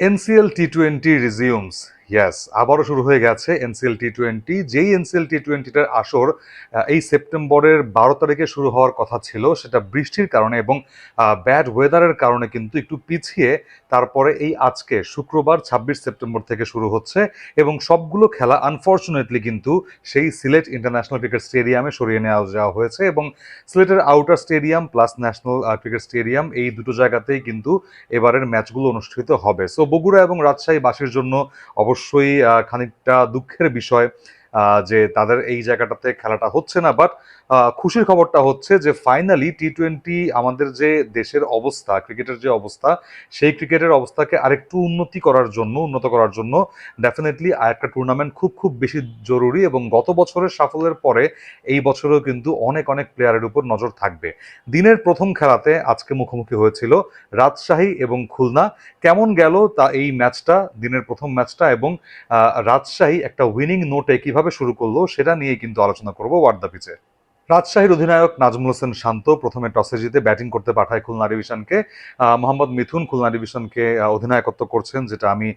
NCL T twenty resumes ইয়াস আবারও শুরু হয়ে গেছে এনসিএল টি টোয়েন্টি যেই এনসিএল টি টোয়েন্টিটার আসর এই সেপ্টেম্বরের বারো তারিখে শুরু হওয়ার কথা ছিল, সেটা বৃষ্টির কারণে এবং ব্যাড ওয়েদারের কারণে কিন্তু একটু পিছিয়ে তারপরে এই আজকে শুক্রবার ছাব্বিশ সেপ্টেম্বর থেকে শুরু হচ্ছে এবং সবগুলো খেলা আনফর্চুনেটলি কিন্তু সেই সিলেট ইন্টারন্যাশনাল ক্রিকেট স্টেডিয়ামে সরিয়ে নেওয়া যাওয়া হয়েছে এবং সিলেটের outer stadium plus national cricket stadium এই দুটো জায়গাতেই কিন্তু এবারের ম্যাচগুলো অনুষ্ঠিত হবে। সো বগুড়া এবং রাজশাহী রাজশাহীবাসীর জন্য অবশ্যই আহ, খানিকটা দুঃখের বিষয়। যে তাদের এই জায়গাটাতে খেলাটা হচ্ছে না বাট খুশির খবরটা হচ্ছে যে ফাইনালি টি টোয়েন্টি আমাদের যে দেশের অবস্থা, ক্রিকেটের যে অবস্থা, সেই ক্রিকেটের অবস্থাকে আরেকটু উন্নতি করার জন্য, উন্নত করার জন্য ডেফিনেটলি আরেকটা টুর্নামেন্ট খুব খুব বেশি জরুরি এবং গত বছরের সাফল্যের পরে এই বছরেও কিন্তু অনেক অনেক প্লেয়ারের উপর নজর থাকবে। দিনের প্রথম খেলাতে আজকে মুখোমুখি হয়েছিল রাজশাহী এবং খুলনা। কেমন গেল তা এই ম্যাচটা দিনের প্রথম ম্যাচটা এবং রাজশাহী একটা উইনিং নোটে কীভাবে শুরু করল সেটা নিয়ে কিন্তু আলোচনা করব ওয়ার্ড দ্য পিচে রাজশাহীর অধিনায়ক নাজমুল হোসেন শান্ত প্রথমে টসে জিতে ব্যাটিং করতে পাঠায় খুলনা ডিভিশনকে। মোহাম্মদ মিথুন খুলনা ডিভিশনকে অধিনায়কত্ব করছেন যেটা আমি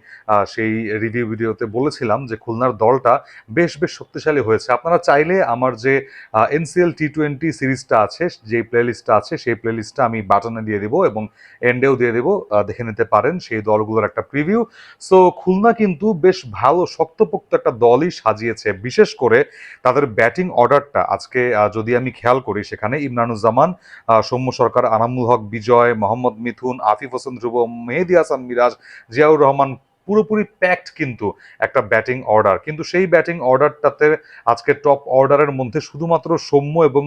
সেই রিভিউ ভিডিওতে বলেছিলাম যে খুলনার দলটা বেশ বেশ শক্তিশালী হয়েছে। আপনারা চাইলে আমার যে এনসিএল টি টোয়েন্টি সিরিজটা আছে যে প্লেলিস্টটা আছে সেই প্লেলিস্টটা আমি বাটনে দিয়ে দিব এবং এন্ডেও দিয়ে দেবো দেখে নিতে পারেন সেই দলগুলোর একটা প্রিভিউ সো খুলনা কিন্তু বেশ ভালো শক্তপোক্ত একটা দলই সাজিয়েছে। বিশেষ করে তাদের ব্যাটিং অর্ডারটা আজকে আহ, যদি আমি খেয়াল করি সেখানে ইমরানুজ্জামান সৌম্য সরকার, আনামুল হক, বিজয়, মোহাম্মদ মিথুন, আফিফ হোসেন ধ্রুব, মেহেদি হাসান মিরাজ, জিয়াউর রহমান পুরোপুরি প্যাকড কিন্তু একটা ব্যাটিং অর্ডার কিন্তু সেই ব্যাটিং অর্ডারটাতে আজকে টপ অর্ডারের মধ্যে শুধুমাত্র সৌম্য এবং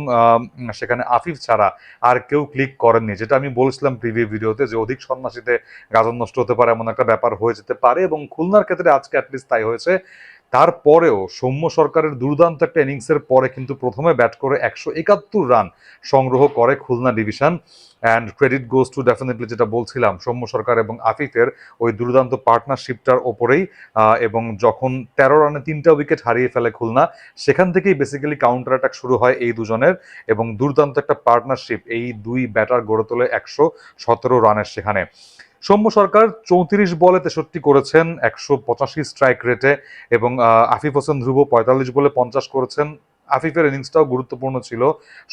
সেখানে আফিফ ছাড়া আর কেউ ক্লিক করেননি। যেটা আমি বলেছিলাম প্রিভিউ ভিডিওতে যে অধিক সন্ন্যাসীতে গাজন নষ্ট হতে পারে, এমন একটা ব্যাপার হয়ে যেতে পারে এবং খুলনার ক্ষেত্রে আজকে অ্যাটলিস্ট তাই হয়েছে। তারপরেও সৌম্য সরকারের দুর্দান্ত একটা ইনিংসের পরে কিন্তু প্রথমে ব্যাট করে একশো একাত্তর রান সংগ্রহ করে Khulna division. And credit goes to definitely যেটা বলছিলাম, সৌম্য সরকার এবং আফিফের ওই দুর্দান্ত পার্টনারশিপটার ওপরেই এবং যখন তেরো রানে তিনটা উইকেট হারিয়ে ফেলে খুলনা, সেখান থেকেই বেসিক্যালি কাউন্টার অ্যাটাক শুরু হয় এই দুজনের এবং দুর্দান্ত একটা পার্টনারশিপ এই দুই ব্যাটার গড়ে তোলে একশো সতেরো রানের সেখানে। সৌম্য সরকার চৌত্রিশ বলে তেষট্টি করেছেন, একশো পঁচাশি স্ট্রাইক রেটে এবং আফিফ হোসেন ধ্রুব পঁয়তাল্লিশ বলে পঞ্চাশ করেছেন। আফিফের ইনিংসটাও গুরুত্বপূর্ণ ছিল।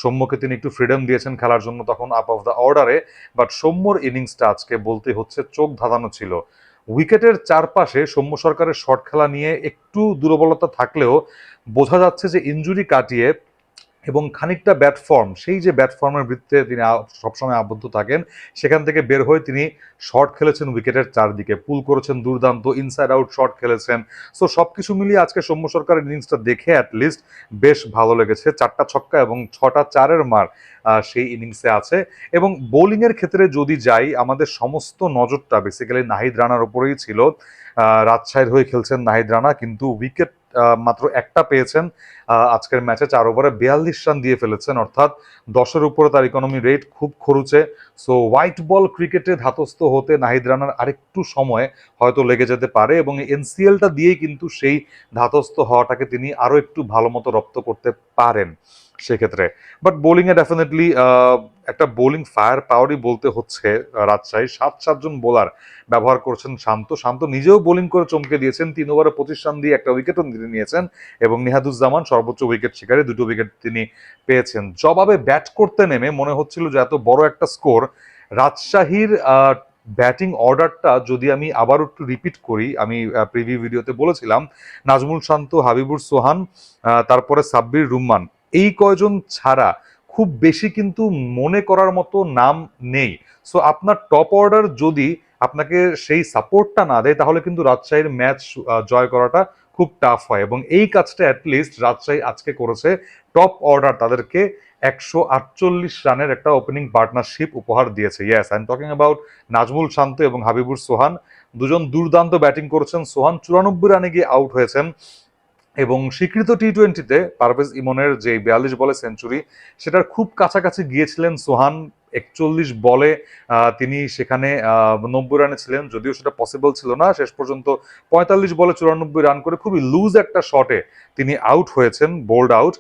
সৌম্যকে তিনি একটু ফ্রিডম দিয়েছেন খেলার জন্য তখন আপ অফ দ্য অর্ডারে বাট সৌম্যর ইনিংসটা আজকে বলতে হচ্ছে চোখ ধাঁধানো ছিল। উইকেটের চারপাশে সৌম্য সরকারের শর্ট খেলা নিয়ে একটু দুর্বলতা থাকলেও বোঝা যাচ্ছে যে ইনজুরি কাটিয়ে এবং খানিকটা ব্যাট ফর্ম সেই যে ব্যাট ফর্মের বৃত্তে তিনি সবসময় আবদ্ধ থাকেন, সেখান থেকে বের হয়ে তিনি শট খেলেছেন উইকেটের চারদিকে পুল করেছেন দুর্দান্ত ইনসাইড আউট শট খেলেছেন। সো সব কিছু মিলিয়ে আজকে সৌম্য সরকারের ইনিংসটা দেখে অ্যাটলিস্ট বেশ ভালো লেগেছে। চারটা ছক্কা এবং ছটা চারের মার সেই ইনিংসে আছে। এবং বোলিংয়ের ক্ষেত্রে যদি যাই, আমাদের সমস্ত নজরটা বেসিক্যালি নাহিদ রানার উপরেই ছিল। রাজশাহীর হয়ে খেলছেন নাহিদ রানা, কিন্তু উইকেট মাত্র একটা পেয়েছেন। আজকের ম্যাচে চার ওভারে বিয়াল্লিশ রান দিয়ে ফেলেছেন, অর্থাৎ দশের উপরে তার ইকোনমি রেট খুব খরুচে। সো হোয়াইট বল ক্রিকেটে ধাতস্থ হতে নাহিদ রানার আরেকটু সময় হয়তো লেগে যেতে পারে এবং এনসিএলটা দিয়েই কিন্তু সেই ধাতস্থ হওয়াটাকে তিনি আরও একটু ভালো মতো রপ্ত করতে পারেন সেক্ষেত্রে। বাট বোলিংয়ে ডেফিনেটলি একটা বোলিং ফায়ার পাওয়ারই বলতে হচ্ছে রাজশাহী সাত সাতজন বোলার ব্যবহার করছেন শান্ত। শান্ত নিজেও বোলিং করে চমকে দিয়েছেন, তিন ওভারে পঁচিশ রান দিয়ে একটা উইকেটও তিনি নিয়েছেন এবং নিহাদুজ্জামান সর্বোচ্চ উইকেট শিকারে দুটো উইকেট তিনি পেয়েছেন। জবাবে ব্যাট করতে নেমে মনে হচ্ছিল যে এত বড় একটা স্কোর রাজশাহীর ব্যাটিং অর্ডারটা যদি আমি আবার একটু রিপিট করি, আমি প্রিভিউ ভিডিওতে বলেছিলাম, নাজমুল শান্ত, হাবিবুর সোহান তারপরে সাব্বির রুম্মান, এই কয়জন ছাড়া খুব বেশি কিন্তু মনে করার মতো নাম নেই। সো আপনার টপ অর্ডার যদি আপনাকে সেই সাপোর্টটা না দেয়, তাহলে কিন্তু রাজশাহীর ম্যাচ জয় করাটা খুব টাফ হয় এবং এই কাজটা অ্যাটলিস্ট রাজশাহী আজকে করেছে। টপ অর্ডার তাদেরকে একশো আটচল্লিশ রানের একটা ওপেনিং পার্টনারশিপ উপহার দিয়েছে। Yes I am talking about Nazmul Shanto এবং হাবিবুর সোহান। দুজন দুর্দান্ত ব্যাটিং করেছেন। সোহান চুরানব্বই রানে গিয়ে আউট হয়েছেন। এবং স্বীকৃত টি টোয়েন্টিতে পারভেজ ইমনের যে বিয়াল্লিশ বলে সেঞ্চুরি সেটার খুব কাছাকাছি গিয়েছিলেন সোহান একচল্লিশ বলে তিনি সেখানে নব্বই রানে ছিলেন, যদিও সেটা পসিবল ছিল না। শেষ পর্যন্ত পঁয়তাল্লিশ বলে চুরানব্বই রান করে খুবই লুজ একটা শটে তিনি আউট হয়েছেন বোল্ড আউট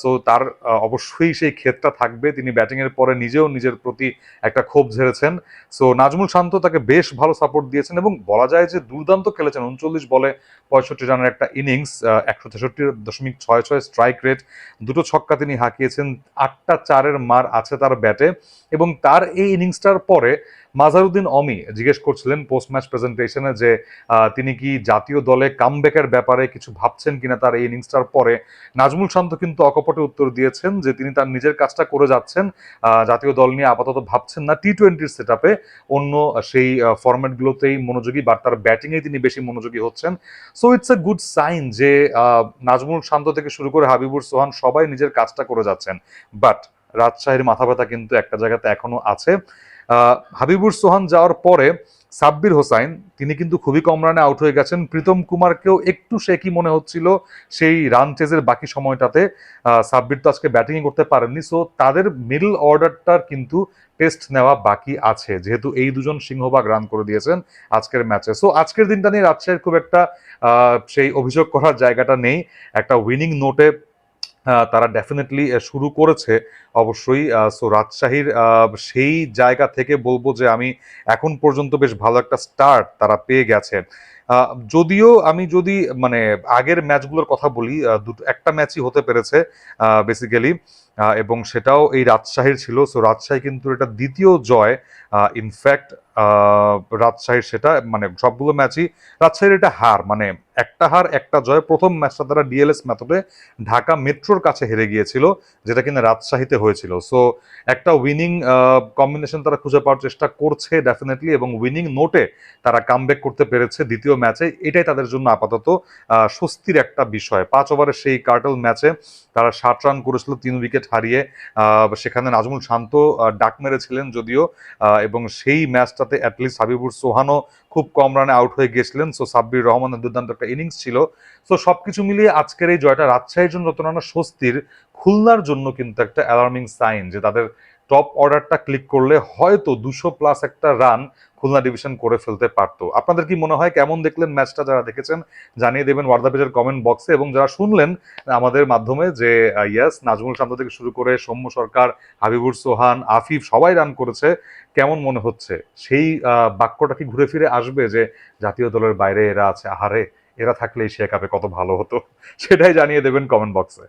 সো তার অবশ্যই সেই ক্ষেতটা থাকবে। তিনি ব্যাটিংয়ের পরে নিজেও নিজের প্রতি একটা ক্ষোভ ঝেড়েছেন। সো নাজমুল শান্ত তাকে বেশ ভালো সাপোর্ট দিয়েছেন এবং বলা যায় যে দুর্দান্ত খেলেছেন। উনচল্লিশ বলে পঁয়ষট্টি রানের একটা ইনিংস একশো তেষট্টি দশমিক ছয় ছয় স্ট্রাইক রেট দুটো ছক্কা তিনি হাঁকিয়েছেন। আটটা চারের মার আছে তার ব্যাটে এবং তার এই ইনিংসটার পরে মাজারুদ্দিন অমি জিজ্ঞেস করছিলেন পোস্ট ম্যাচ প্রেজেন্টেশনে যে তিনি কি জাতীয় দলে কামব্যাকের ব্যাপারে কিছু ভাবছেন কিনা তার এই ইনিংসটার পরে। নাজমুল শান্ত কিন্তু অকপটে উত্তর দিয়েছেন যে, তিনি তার নিজের কাজটা করে যাচ্ছেন জাতীয় দল নিয়ে আপাতত ভাবছেন না। টি টোয়েন্টির সেট অন্য সেই ফরম্যাটগুলোতেই মনোযোগী বা তার ব্যাটিংয়ে তিনি বেশি মনোযোগী হচ্ছেন। So it's a good sign যে নাজমুল শান্ত থেকে শুরু করে হাবিবুর সোহান সবাই নিজের কাজটা করে যাচ্ছেন। বাট রাজশাহীর মাথা ব্যথা কিন্তু একটা জায়গাতে এখনও আছে। হাবিবুর সোহান যাওয়ার পরে সাব্বির হোসাইন, তিনি কিন্তু খুবই কম রানে আউট হয়ে গেছেন। প্রীতম কুমারকেও একটু সে কি মনে হচ্ছিল, সেই রান চেজের বাকি সময়টাতে সাব্বির তো আজকে ব্যাটিং করতে পারেননি। সো তাদের মিডল অর্ডারটার কিন্তু টেস্ট নেওয়া বাকি আছে, যেহেতু এই দুজন সিংহভাগ রান করে দিয়েছেন আজকের ম্যাচে সো আজকের দিনটা নিয়ে রাজশাহীর খুব একটা সেই অভিযোগ করার জায়গাটা নেই। একটা উইনিং নোটে তারা ডেফিনেটলি শুরু করেছে অবশ্যই। সো রাজশাহীর সেই জায়গা থেকে বলব যে আমি এখন পর্যন্ত বেশ ভালো একটা স্টার্ট তারা পেয়ে গেছে। যদিও আমি যদি মানে আগের ম্যাচগুলোর কথা বলি দুটো, একটা ম্যাচই হতে পেরেছে বেসিক্যালি এবং সেটাও এই রাজশাহীর ছিল। সো রাজশাহী কিন্তু এটা দ্বিতীয় জয় ইনফ্যাক্ট রাজশাহীর সেটা মানে সবগুলো ম্যাচই রাজশাহীর এটা হার মানে একটা হার, একটা জয়, প্রথম ম্যাচটা তারা ডিএলএস মেথডে ঢাকা মেট্রোর কাছে হেরে গিয়েছিল, যেটা কিনা রাজশাহীতে হয়েছিল। সো একটা উইনিং কম্বিনেশন তারা খুঁজে পাওয়ার চেষ্টা করছে ডেফিনেটলি এবং উইনিং নোটে তারা কামব্যাক করতে পেরেছে দ্বিতীয় ম্যাচে এটাই তাদের জন্য আপাতত স্বস্তির একটা বিষয়। পাঁচ ওভারের সেই কার্টেল ম্যাচে তারা ষাট রান করেছিল, তিন উইকেট হারিয়ে সেখানে নাজমুল শান্ত ডাক মেরেছিলেন যদিও এবং সেই ম্যাচটাতে অ্যাটলিস্ট হাবিবুর সোহানও খুব কম রানে আউট হয়ে গেছিলেন সো সাব্বির রহমানের দুর্দান্ত একটা ইনিংস ছিল। সো সব কিছু মিলিয়ে আজকের এই জয়টা রাজশাহীর জন্য যত না স্বস্তির খুলনার জন্য কিন্তু একটা অ্যালার্মিং সাইন যে তাদের টপ অর্ডারটা ক্লিক করলে হয়তো দুশো প্লাস একটা রান খুলনা ডিভিশন করে ফেলতে পারতো। আপনাদের কি মনে হয় কেমন দেখলেন ম্যাচটা যারা দেখেছেন, জানিয়ে দেবেন ওয়ার্দা পেজের কমেন্ট বক্সে এবং যারা শুনলেন আমাদের মাধ্যমে যে ইয়াস নাজমুল শান্ত থেকে শুরু করে সৌম্য সরকার, হাবিবুর সোহান, আফিফ সবাই রান করেছে। কেমন মনে হচ্ছে? সেই বাক্যটা কি ঘুরে ফিরে আসবে যে, জাতীয় দলের বাইরে এরা আছে? আহারে, এরা থাকলে এশিয়া কাপে কত ভালো হতো? সেটাই জানিয়ে দেবেন কমেন্ট বক্সে